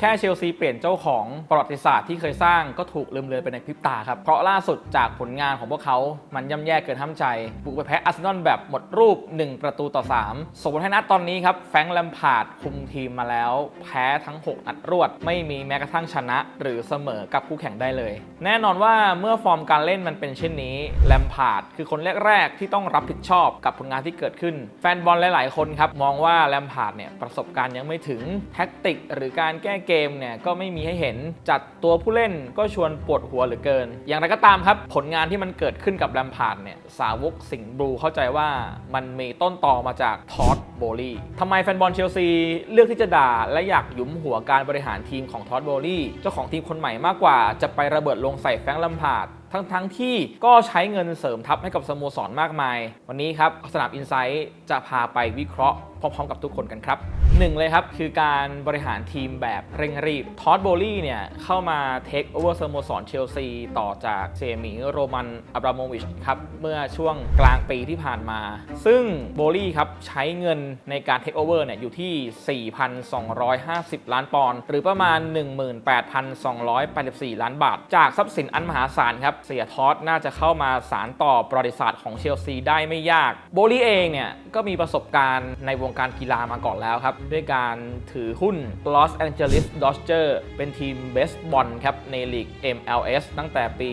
แค่เชลซีเปลี่ยนเจ้าของประวัติศาสตร์ที่เคยสร้างก็ถูกลืมเลือนไปในพริบตาครับ เพราะล่าสุดจากผลงานของพวกเขามันย่ำแย่เกินห้ามใจ บุกไปแพ้อาร์เซนอลแบบหมดรูป 1 ประตูต่อ 3ส่งผลให้นัดตอนนี้ครับ แฟรงค์แลมพาร์ดคุมทีมมาแล้ว แพ้ทั้ง 6 นัดรวด ไม่มีแม้กระทั่งชนะ หรือเสมอกับคู่แข่งได้เลย แน่นอนว่าเมื่อฟอร์มการเล่นมันเป็นเช่นนี้แลมพาร์ดคือคนแรกๆที่ต้องรับผิดชอบกับผลงานที่เกิดขึ้น แฟนบอลหลาย ๆ คนครับมองว่าแลมพาร์ดเนี่ยประสบการณ์ยังไม่ถึงแท็กติก หรือการแก้เกมเนี่ยก็ไม่มีให้เห็นจัดตัวผู้เล่นก็ชวนปวดหัวเหลือเกิน อย่างไรก็ตามครับ ผลงานที่มันเกิดขึ้นกับแลมพาร์ดเนี่ยสาวกสิงห์บลูเข้าใจว่ามันมีต้นตอมาจากทอดโบลีทำไมแฟนบอลเชลซีเลือกที่จะด่า และอยากหยุมหัวการบริหารทีมของทอดโบลีเจ้าของทีมคนใหม่มากกว่าจะไประเบิดลงใส่แฟงแลมพาร์ดทั้งทั้งที่ก็ใช้เงินเสริมทัพให้กับสโมสรมากมาย วันนี้ครับสนามอินไซต์จะพาไปวิเคราะห์พร้อมๆ กับทุกคนกันครับหนึ่งเลยครับคือการบริหารทีมแบบเร่งรีบทอดโบลี่เนี่ยเข้ามาเทคโอเวอร์สโมสรเชลซีต่อจากเซมิโรมันอับราโมวิชครับเมื่อช่วงกลางปีที่ผ่านมา ซึ่งโบลี่ครับใช้เงินในการเทคโอเวอร์เนี่ยอยู่ที่ 4,250 ล้านปอนด์หรือประมาณ 18,284 ล้านบาท จากทรัพย์สินอันมหาศาลครับเสียทอสน่าจะเข้ามาสารต่อประวัติศาสตร์ของเชลซีได้ไม่ยาก โบลี่เองเนี่ยก็มีประสบการณ์ในวงการกีฬามาก่อนแล้วครับ ด้วยการถือหุ้น Los Angeles Dodgers เป็นทีมเบสบอลครับในลีก MLS ตั้งแต่ปี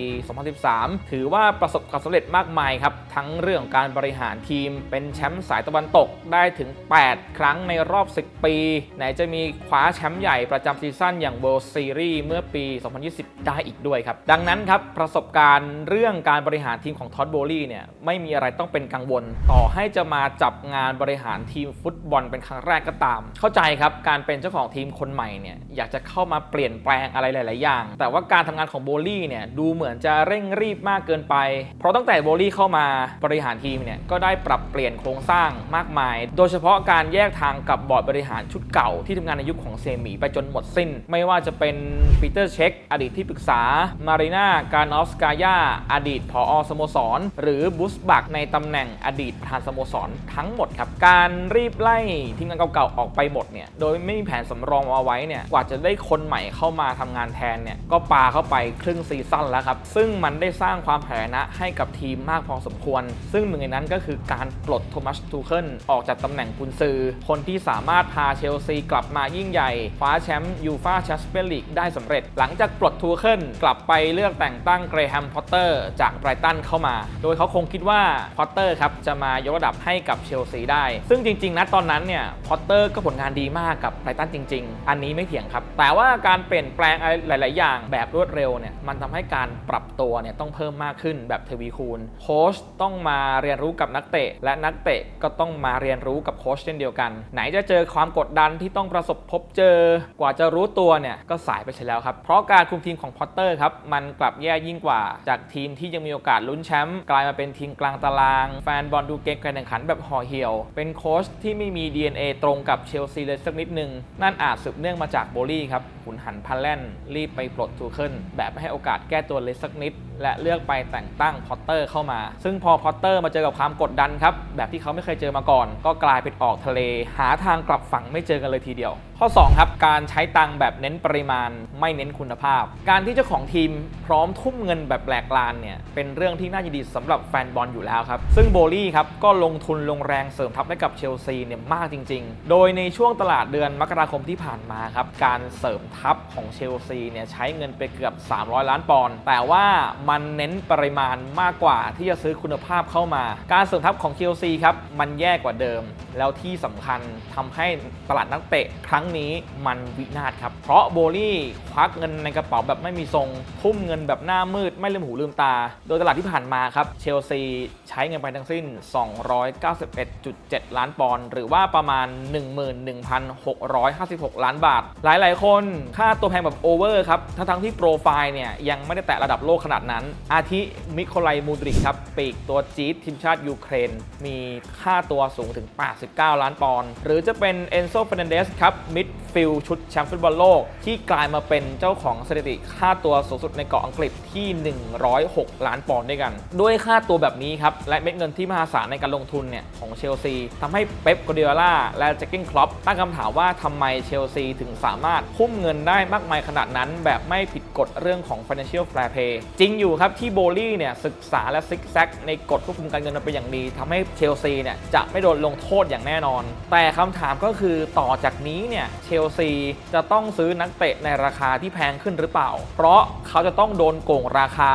2013 ถือว่าประสบความสำเร็จมากมายครับ ทั้งเรื่องของการบริหารทีมเป็นแชมป์สายตะวันตกได้ถึง 8 ครั้งในรอบ 10 ปี ไหนจะมีคว้าแชมป์ใหญ่ประจำซีซั่นอย่าง World Series เมื่อปี 2020 ได้อีกด้วยครับ ดังนั้นครับประสบการณ์เรื่องการบริหารทีมของท็อตโบลี่เนี่ยไม่มีอะไรต้องเป็นกังวล ต่อให้จะมาจับงานบริหารทีมฟุตบอลเป็นครั้งแรกก็ตาม เข้าใจครับ การเป็นเจ้าของทีมคนใหม่เนี่ยอยากจะเข้ามาเปลี่ยนแปลงอะไรหลาย ๆ อย่าง แต่ว่าการทำงานของโบลี่เนี่ยดูเหมือนจะเร่งรีบมากเกินไป เพราะตั้งแต่โบลี่เข้ามาบริหารทีมเนี่ยก็ได้ปรับเปลี่ยนโครงสร้างมากมาย โดยเฉพาะการแยกทางกับบอร์ดบริหารชุดเก่าที่ทำงานในยุคของเซมีไปจนหมดสิ้น ไม่ว่าจะเป็นปีเตอร์เช็คอดีตที่ปรึกษา มารีนาการอฟสกายาอดีตผอสโมสร หรือบุสบักในตำแหน่งอดีตประธานสโมสรทั้งหมดครับ การรีบไล่ทีมงานเก่าๆออกไปหมดเนี่ยโดยไม่มีแผนสำรองเอาไว้เนี่ยกว่าจะได้คนใหม่เข้ามาทำงานแทนเนี่ยก็ปาเข้าไปครึ่งซีซั่นแล้วครับ ซึ่งมันได้สร้างความแผลนะให้กับทีมมากพอสมควร ซึ่งหนึ่งในนั้นก็คือการปลดโทมัสทูเคิลออกจากตำแหน่งกุนซือ คนที่สามารถพาเชลซีกลับมายิ่งใหญ่คว้าแชมป์ยูฟาแชมเปี้ยนลีกได้สำเร็จ หลังจากปลดทูเคิลกลับไปเลือกแต่งตั้งเกรแฮมพอตเตอร์จากไบรตันเข้ามา โดยเขาคงคิดว่าพอตเตอร์ครับจะมายกระดับให้กับเชลซีได้ ซึ่งจริงๆนะตอนนั้นเนี่ยพอตเตอร์ก็ผลงานดีมากกับไบรตันจริง ๆ อันนี้ไม่เถียงครับ แต่ว่าการเปลี่ยนแปลงอะไรหลาย ๆ อย่างแบบรวดเร็วเนี่ยมันทำให้การปรับตัวเนี่ยต้องเพิ่มมากขึ้นแบบทวีคูณโค้ชต้องมาเรียนรู้กับนักเตะ และนักเตะก็ต้องมาเรียนรู้กับโค้ชเช่นเดียวกัน ไหนจะเจอความกดดันที่ต้องประสบพบเจอกว่าจะรู้ตัวเนี่ยก็สายไปเสียแล้วครับ เพราะการคุมทีมของพอตเตอร์ครับมันกลับแย่ยิ่งกว่า จากทีมที่ยังมีโอกาสลุ้นแชมป์กลายมาเป็นทีมกลางตาราง แฟนบอลดูเกมการแข่งขันแบบห่อเหี่ยว เป็นโค้ชที่ไม่มี DNA ตรงกับเชลซีเลยสักนิดนึง นั่นอาจสืบเนื่องมาจากโบลี่ครับขุนหันพันแล่น รีบไปปลดทูเคิลแบบไม่ให้โอกาสแก้ตัวเลยสักนิด และเลือกไปแต่งตั้งพอตเตอร์เข้ามา ซึ่งพอพอตเตอร์มาเจอกับความกดดันครับ แบบที่เขาไม่เคยเจอมาก่อน ก็กลายเป็นออกทะเล หาทางกลับฝั่งไม่เจอกันเลยทีเดียว ข้อ 2 ครับ การใช้ตังแบบเน้นปริมาณ ไม่เน้นคุณภาพ การที่เจ้าของทีมพร้อมทุ่มเงินแบบแหลกลานเนี่ยเป็นเรื่องที่น่ายินดีสำหรับแฟนบอลอยู่แล้วครับซึ่งโบลี่ครับก็ลงทุนลงแรงเสริมทัพให้กับเชลซีเนี่ยมากจริง ๆ โดยในช่วงตลาดเดือนมกราคมที่ผ่านมาครับ การเสริมทัพของเชลซีเนี่ยใช้เงินไปเกือบ 300 ล้านปอนด์แต่ว่ามันเน้นปริมาณมากกว่าที่จะซื้อคุณภาพเข้ามา การเสริมทัพของเชลซีครับมันแย่กว่าเดิม แล้วที่สำคัญทำให้ตลาดนักเตะครั้งนี้มันวินาศครับ เพราะโบลี่ควักเงินในกระเป๋าแบบไม่มีทรง ทุ่มเงินแบบหน้ามืดไม่ลืมหูลืมตา โดยตลาดที่ผ่านมาครับเชลซีใช้เงินไปทั้งสิ้น 291.7 ล้านปอนด์หรือว่าประมาณ 11,656 ล้านบาท หลาย ๆ คนค่าตัวแพงแบบโอเวอร์ครับทั้งทั้งๆที่โปรไฟล์เนี่ยยังไม่ได้แตะระดับโลกขนาดนั้น อาทิมิโคไลมูดริกครับ ปีกตัวจี๊ดทีมชาติยูเครน มีค่าตัวสูงถึง 89 ล้านปอนด์หรือจะเป็นเอนโซเฟรนเดสครับมิด ฟิลชุดแชมป์ฟุตบอลโลก ที่กลายมาเป็นเจ้าของสถิติค่าตัวสูงสุดในเกาะอังกฤษที่ 106 ล้านปอนด์ด้วยกัน ด้วยค่าตัวแบบนี้ครับ และเม็ดเงินที่มหาศาลในการลงทุนเนี่ยของเชลซีทำให้เป๊ปกวาร์ดิโอลาและแจ็คกินคล็อปตั้งคำถามว่าทำไมเชลซีถึงสามารถพุ่มเงินได้มากมายขนาดนั้น แบบไม่ผิดกฎเรื่องของ financial fair play จริงอยู่ครับที่โบลี่เนี่ยศึกษาและซิกแซกในกฎควบคุมการเงินมาเป็นอย่างดีทำให้เชลซีเนี่ยจะไม่โดนลงโทษอย่างแน่นอน แต่คำถามก็คือต่อจากนี้เนี่ยเชลซีจะต้องซื้อนักเตะในราคาที่แพงขึ้นหรือเปล่า เพราะเขาจะต้องโดนโกงราคา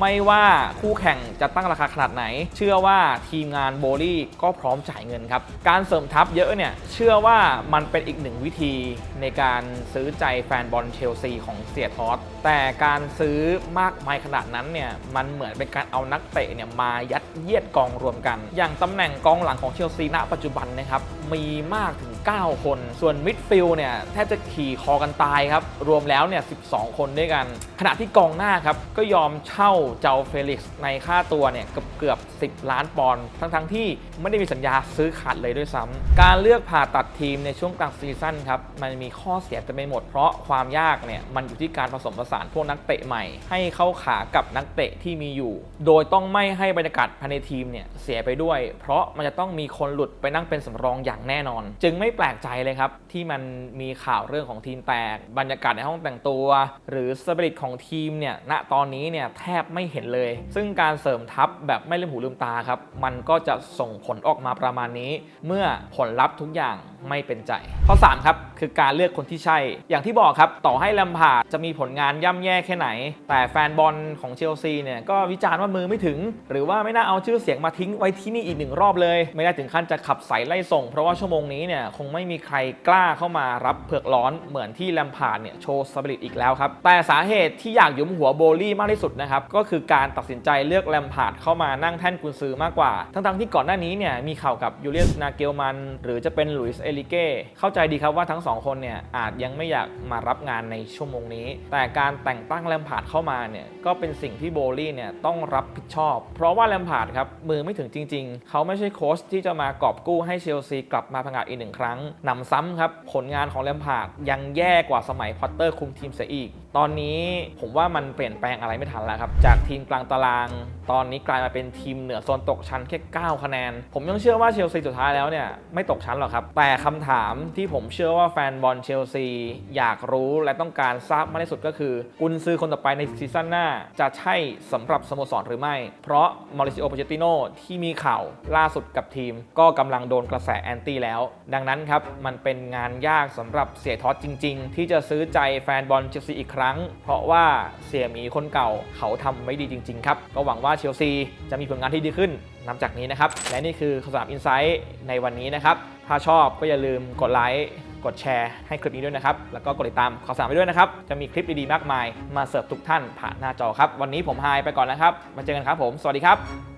ไม่ว่าคู่แข่งจะตั้งราคาขนาดไหน เชื่อว่าทีมงานโบลี่ก็พร้อมจ่ายเงินครับ การเสริมทัพเยอะเนี่ย เชื่อว่ามันเป็นอีกหนึ่งวิธีในการซื้อใจแฟนบอลเชลซีของเสียทอสแต่การซื้อมากมายขนาดนั้นเนี่ย มันเหมือนเป็นการเอานักเตะเนี่ยมายัดเยียดกองรวมกัน อย่างตำแหน่งกองหลังของเชลซีณปัจจุบันนะครับ มีมากถึง 9 คน ส่วนมิดฟิลด์เนี่ยแทบจะขี่คอกันตายครับ รวมแล้วเนี่ย 12 คนด้วยกัน ขณะที่กองหน้าครับ ก็ยอมเช่าเจ้าเฟลิกซ์ในค่าตัวเนี่ยเกือบเกือบ 10 ล้านปอนด์ทั้งๆที่ไม่ได้มีสัญญาซื้อขาดเลยด้วยซ้ำการเลือกผ่าตัดทีมในช่วงกลางซีซั่นครับ มันมีข้อเสียเต็มไปหมดเพราะความยากเนี่ยมันอยู่ที่การผสมผสานพวกนักเตะใหม่ ให้เข้าขากับนักเตะที่มีอยู่ โดยต้องไม่ให้บรรยากาศภายในทีมเนี่ยเสียไปด้วย เพราะมันจะต้องมีคนหลุดไปนั่งเป็นสำรองอย่างแน่นอน จึงไม่แปลกใจเลยครับ ที่มันมีข่าวเรื่องของทีมแตก บรรยากาศในห้องแต่งตัว หรือสปิริตของทีมเนี่ยณตอนนี้เนี่ยแทบไม่เห็นเลย ซึ่งการเสริมทัพแบบไม่ลืมหูลืมตาครับ มันก็จะส่งผลออกมาประมาณนี้ เมื่อผลลัพธ์ทุกอย่างไม่เป็นใจ ข้อ 3 ครับ คือการเลือกคนที่ใช่ อย่างที่บอกครับ ต่อให้ลมพาร์ดจะมีผลงานย่ำแย่แค่ไหน แต่แฟนบอลของเชลซีเนี่ยก็วิจารณ์ว่ามือไม่ถึง หรือว่าไม่น่าเอาชื่อเสียงมาทิ้งไว้ที่นี่อีกหนึ่งรอบเลย ไม่ได้ถึงขั้นจะขับสายไล่ส่ง เพราะว่าชั่วโมงนี้เนี่ยคงไม่มีใครกล้าเข้ามารับเผือกร้อนเหมือนที่แลมพาร์ดเนี่ยโชว์สปิริตอีกแล้วครับ แต่สาเหตุที่อยากยุมหัวโบลี่มากที่สุดนะครับก็คือการตัดสินใจเลือกแลมพาร์ดเข้ามานั่งแท่นกุนซือมากกว่า ทั้งๆที่ก่อนหน้านี้เนี่ยมีข่าวกับยูเลียสนาเกลมัน หรือจะเป็นหลุยส์เอลิเก้เข้าใจดีครับว่าทั้งสองคนเนี่ยอาจยังไม่อยากมารับงานในชั่วโมงนี้ แต่การแต่งตั้งแลมพาร์ดเข้ามาเนี่ยก็เป็นสิ่งที่โบลี่เนี่ยต้องรับผิดชอบ เพราะว่าแลมพาร์ดครับมือไม่ถึงจริง ๆ เขาไม่ใช่โค้ชที่จะมากอบกู้ให้เชลซีกลับมาพังอาจอีกหนึ่งครั้งหนำซ้ำครับ ผลงานของแลมพาร์ดยังแย่กว่าสมัยพอตเตอร์คุมทีมเสียอีก ตอนนี้ผมว่ามันเปลี่ยนแปลงอะไรไม่ทันแล้วครับ จากทีมกลางตาราง ตอนนี้กลายมาเป็นทีมเหนือโซนตกชั้นแค่ 9 คะแนน ผมยังเชื่อว่าเชลซีสุดท้ายแล้วเนี่ย ไม่ตกชั้นหรอกครับ แต่คำถามที่ผมเชื่อว่าแฟนบอลเชลซีอยากรู้และต้องการทราบมากที่สุดก็คือ กุนซือคนต่อไปในซีซั่นหน้า จะใช่สำหรับสโมสรหรือไม่ เพราะมาริซิโอป o เจติโนที่มีข่าวล่าสุดกับทีม ก็กำลังโดนกระแสแอนตี้แล้ว ดังนั้นครับมันเป็นงานยากสำหรับเสียท็อตจริง ๆ ที่จะซื้อใจแฟนบอลเชลซีอีกครั้งเพราะว่าเสียมีคนเก่าเขาทำไว้ดีจริง ๆ ครับ ก็หวังว่าเชลซีจะมีผลงานที่ดีขึ้นนับจากนี้นะครับ และนี่คือข่าวสารอินไซต์ในวันนี้นะครับ ถ้าชอบก็อย่าลืมกดไลค์กดแชร์ให้คลิปนี้ด้วยนะครับ แล้วก็กดติดตามข่าวสารไปด้วยนะครับ จะมีคลิปดีๆมากมาย มาเสิร์ฟทุกท่านผ่านหน้าจอครับ วันนี้ผมไฮไปก่อนนะครับ มาเจอกันครับผม สวัสดีครับ